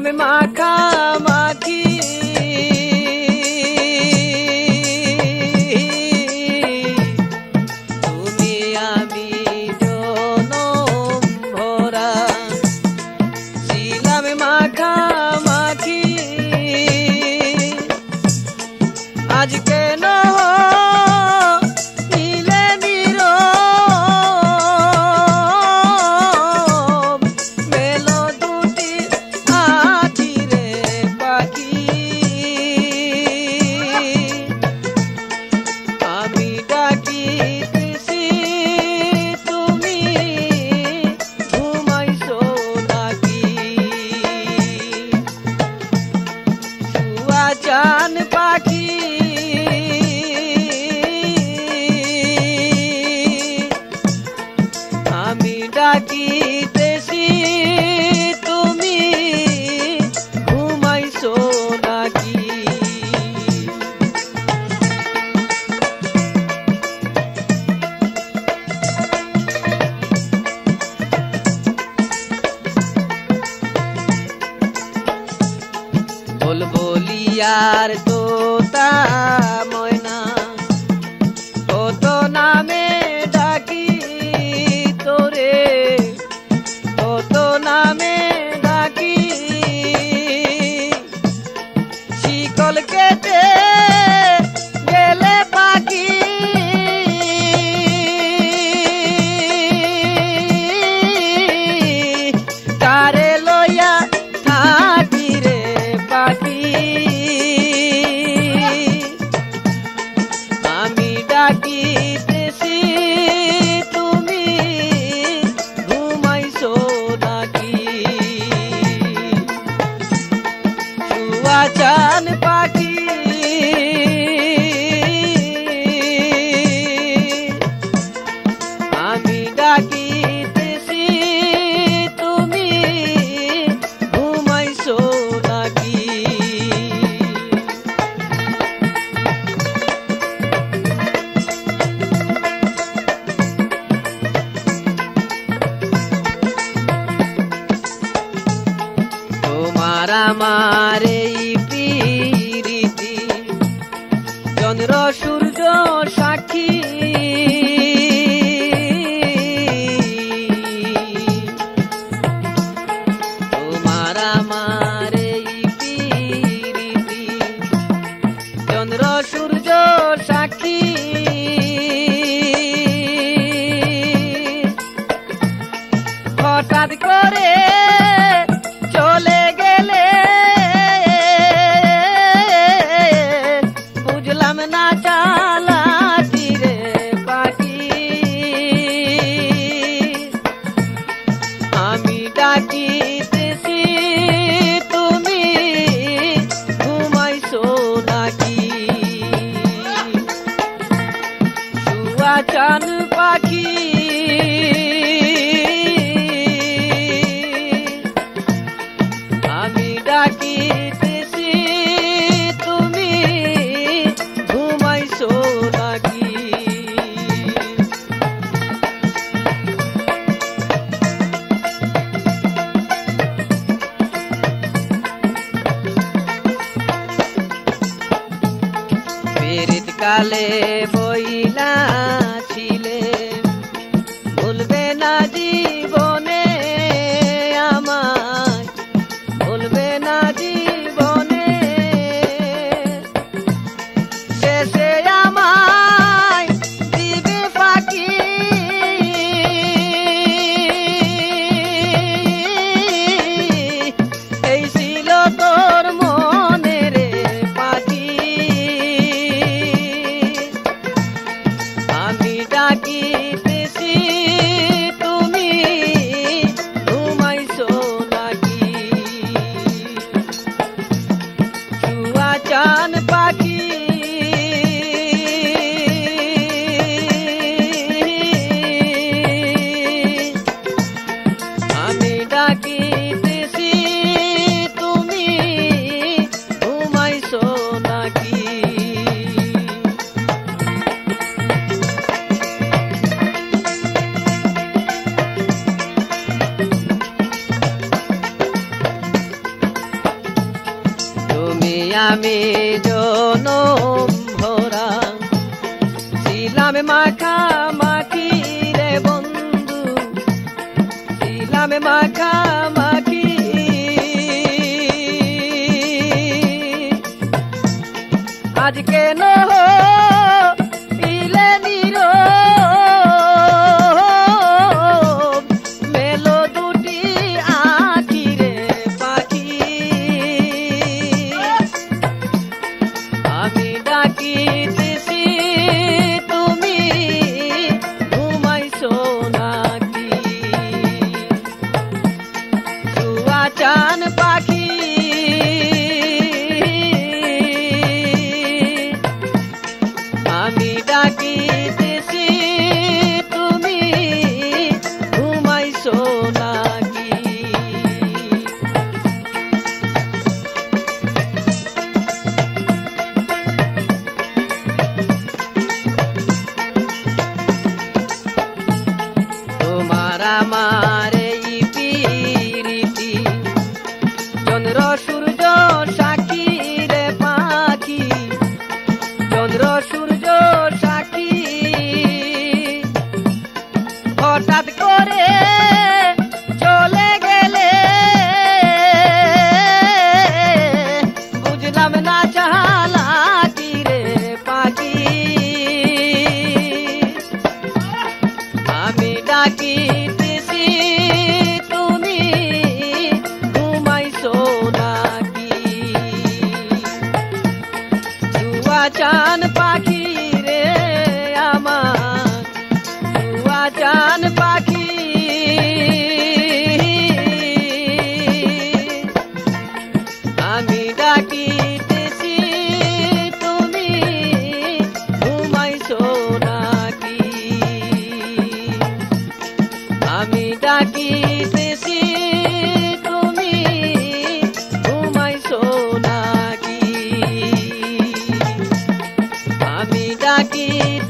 I'm in my car. জান हमारे আমি জনম जान ডাকে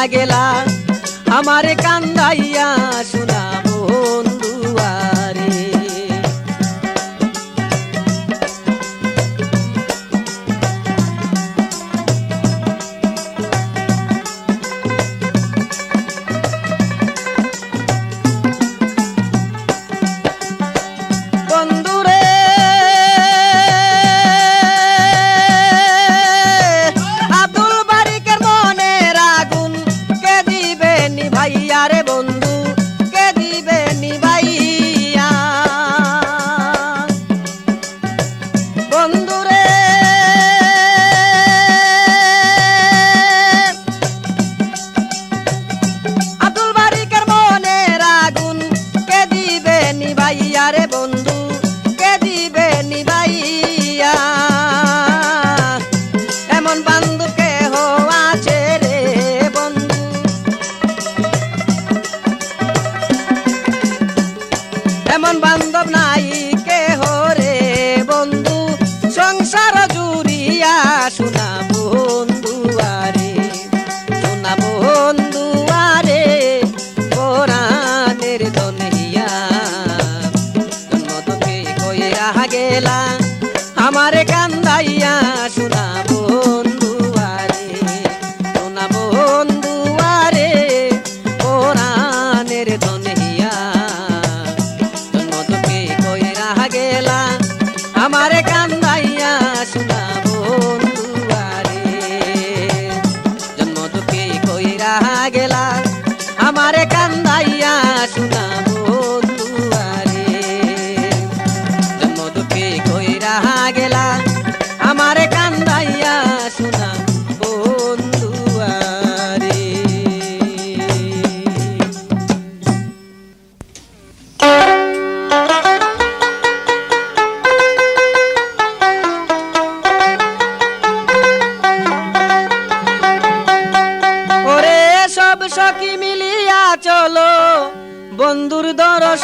लागेला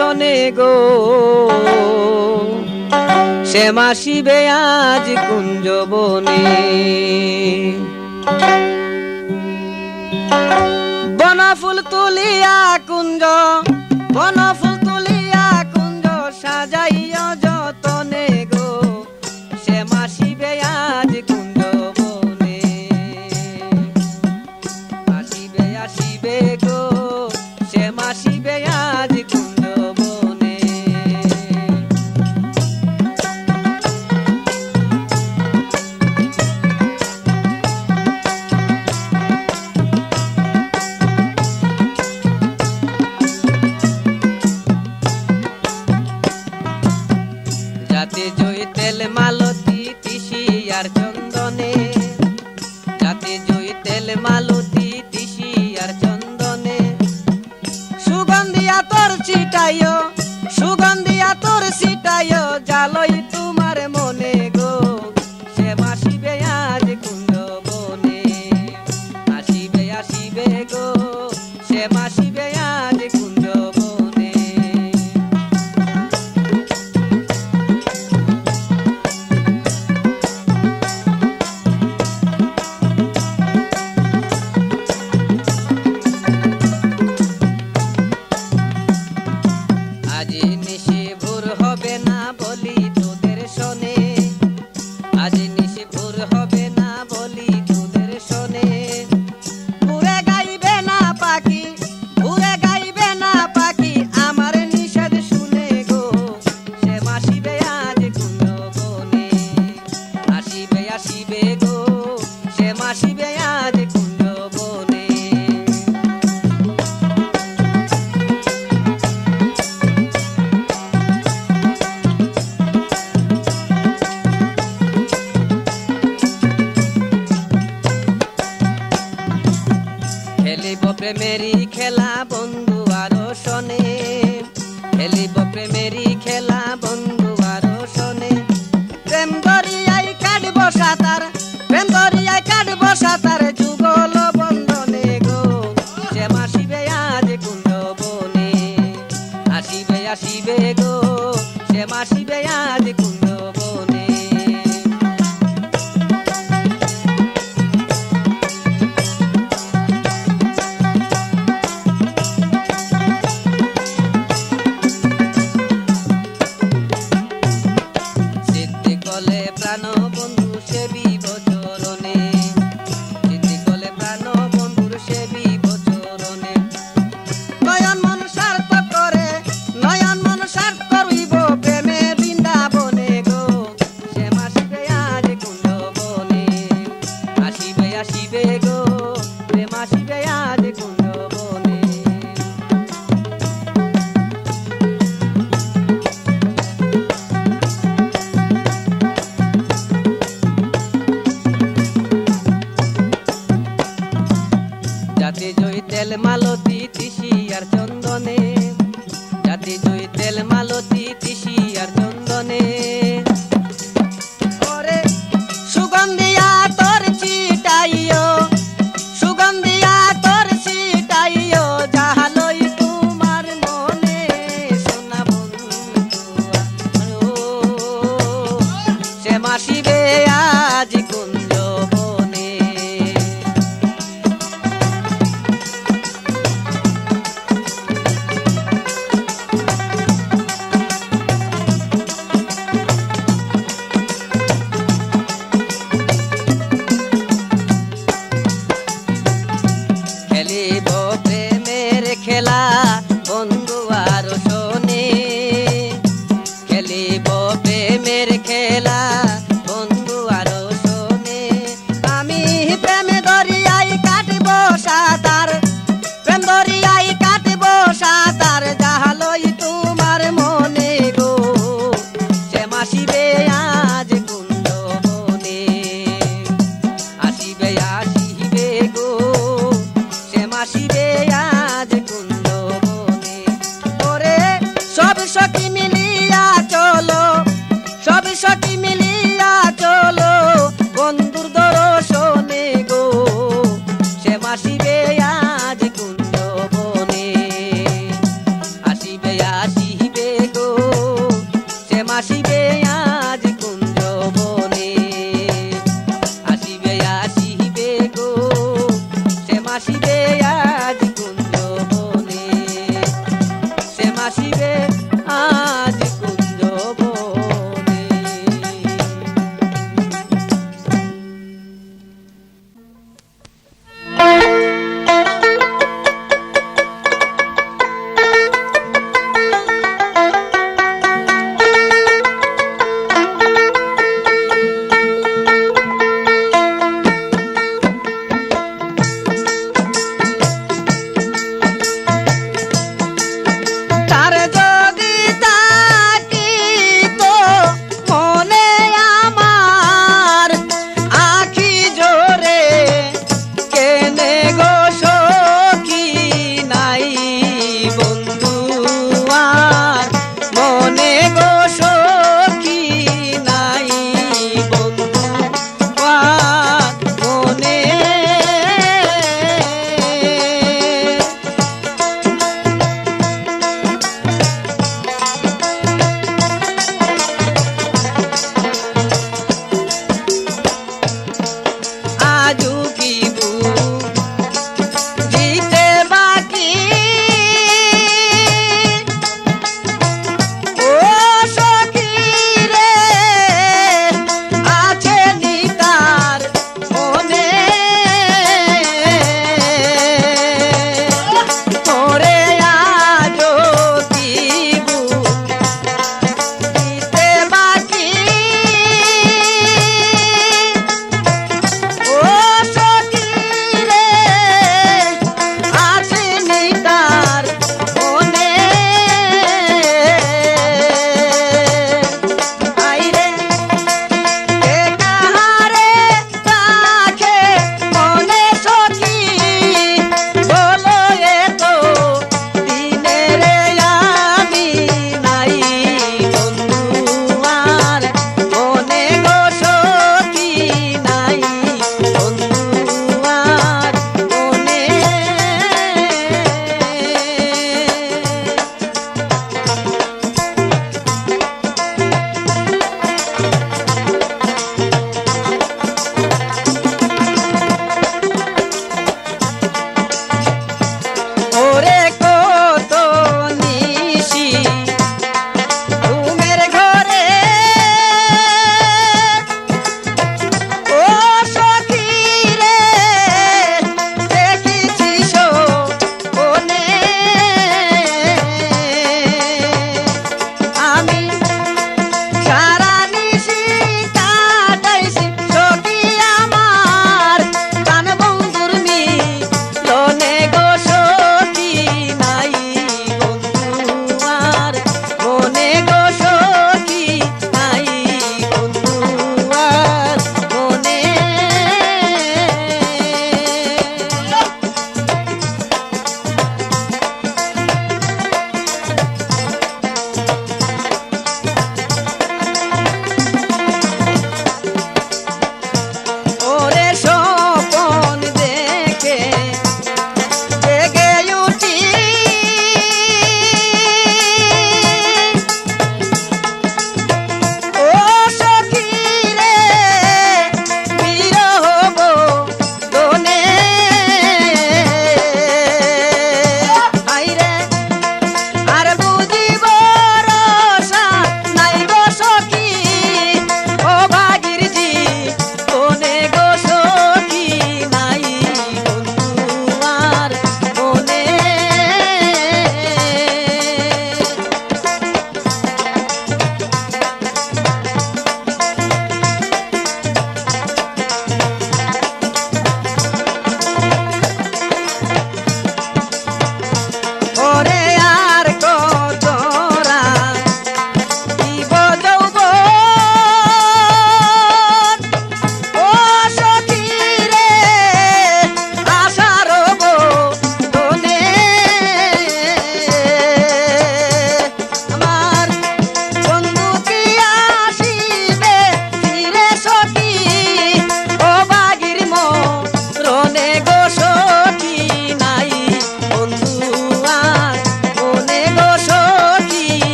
আসনে গো। সে মাসিবে আজ কুঞ্জ বনে বনা ফুল তুলিয়া কুঞ্জ বনা ফুল তুলিয়া কুঞ্জ সাজাইয়া যতনে গো। সে মাসিবে আজ কুঞ্জ বনে আসিবে আসিবে গো। সে মাসিবে আজ মালতি তিসি আর চন্দনে। রাতে জুই তেল মালতি তিসি আর চন্দনে। সুগন্ধিয়া তোর চিটাইও así ve.